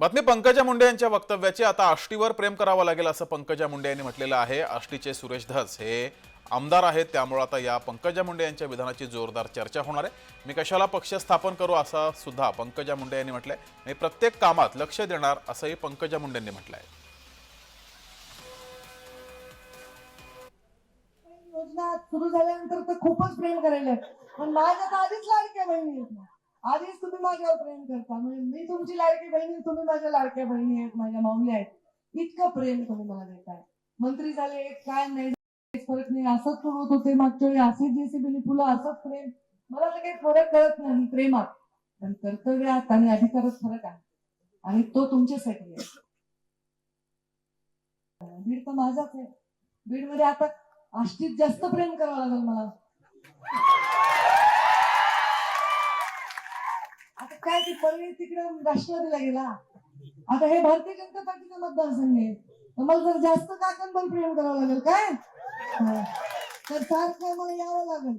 बातमी पंकजा मुंडे यांच्या वक्तव्याची. आता आष्टीवर प्रेम करावं लागेल असं पंकजा मुंडे यांनी म्हटलेलं आहे. आष्टीचे सुरेश धस हे आमदार आहेत त्यामुळे आता या पंकजा मुंडे यांच्या विधानाची जोरदार चर्चा होणार आहे. मी कशाला पक्ष स्थापन करू असं सुद्धा पंकजा मुंडे यांनी म्हटलंय. मी प्रत्येक कामात लक्ष देणार असंही पंकजा मुंडे यांनी म्हटलंय. योजना सुरू झाल्यानंतर तर खूपच प्रेम करायला पण माझ्या तर आधीच लाडक्या बहिणी आधीच तुम्ही माझ्यावर प्रेम करता. म्हणजे मी तुमची लाडकी बहिणी तुम्ही माझ्या लाडक्या बहिणी आहेत माझ्या माऊली आहेत. इतकं प्रेम तुम्ही मला देताय. मंत्री झाले काय नाही फरक नाही. असंच होत होते मागच्या वेळी. असेच जेसीबी फुलं असंच प्रेम. मला तर काही फरक कळत नाही प्रेमात. पण कर्तव्यात आणि अधिकारच फरक आहे. आणि तो तुमच्यासाठी आहे. बीड तर माझाच आहे. बीडमध्ये आता आष्टीत जास्त प्रेम करावं लागेल मला. काय ती परळी तिकडे राष्ट्रवादीला गेला आता हे भारतीय जनता पार्टीचा मतदारसंघ आहे. तर मला जर जास्त काकांवर प्रेम करावं लागेल काय? तर सारखं मला यावं लागेल.